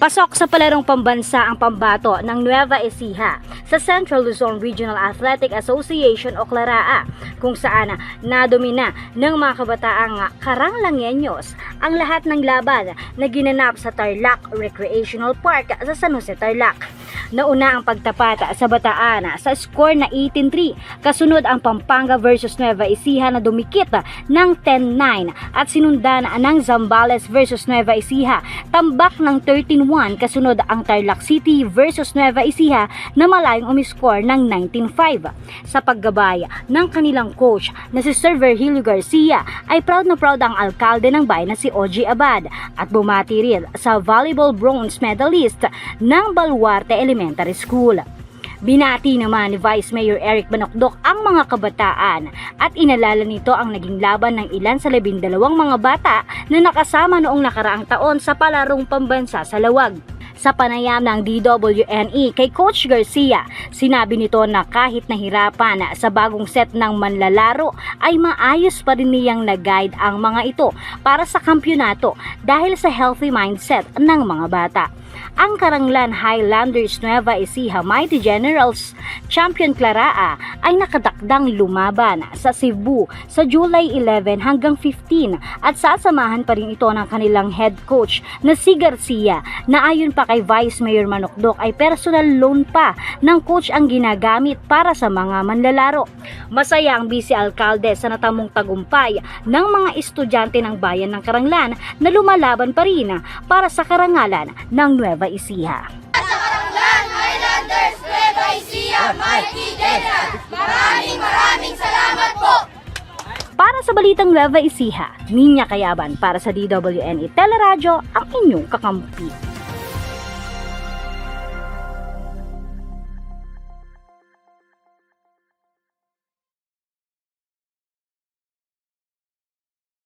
Pasok sa palarong pambansa ang pambato ng Nueva Ecija sa Central Luzon Regional Athletic Association o CLARAA kung saan nadomina ng mga kabataang karanglangenyos ang lahat ng laban na ginanap sa Tarlac Recreational Park sa San Jose, Tarlac. Nauna ang pagtapat sa Bataan sa score na 18-3 kasunod ang Pampanga versus Nueva Ecija na dumikit ng 10-9 at sinundan ng Zambales versus Nueva Ecija tambak ng 13-1 kasunod ang Tarlac City versus Nueva Ecija na malayong umiscore ng 19-5. Sa paggabay ng kanilang coach na si Sir Virgilio Garcia ay proud na proud ang alkalde ng bayan na si Oji Abad at bumati rin sa volleyball bronze medalist ng Baluarte Elementary School. Binati naman ni Vice Mayor Eric Banokdok ang mga kabataan at inalala nito ang naging laban ng ilan sa labindalawang mga bata na nakasama noong nakaraang taon sa palarong pambansa sa Lawag. Sa panayam ng DWNE kay Coach Garcia, sinabi nito na kahit nahirapan sa bagong set ng manlalaro ay maayos pa rin niyang nag-guide ang mga ito para sa kampyonato dahil sa healthy mindset ng mga bata. Ang Karanglan Highlanders Nueva Ecija Mighty Generals Champion Claraa ay nakadakdang lumaban sa Cebu sa July 11 hanggang 15 at sasamahan pa rin ito ng kanilang head coach na si Garcia na ayon pa kay Vice Mayor Manokdok ay personal loan pa ng coach ang ginagamit para sa mga manlalaro. Masaya ang vice alkalde sa natamong tagumpay ng mga estudyante ng bayan ng Karanglan na lumalaban pa rin para sa karangalan ng Nueva Ecija. Karanglan Highlanders Nueva Ecija Mighty General. Maraming maraming salamat po. Para sa Balitang Nueva Ecija, Ninya Kayaban para sa DWNE Teleradyo ang inyong kakampi.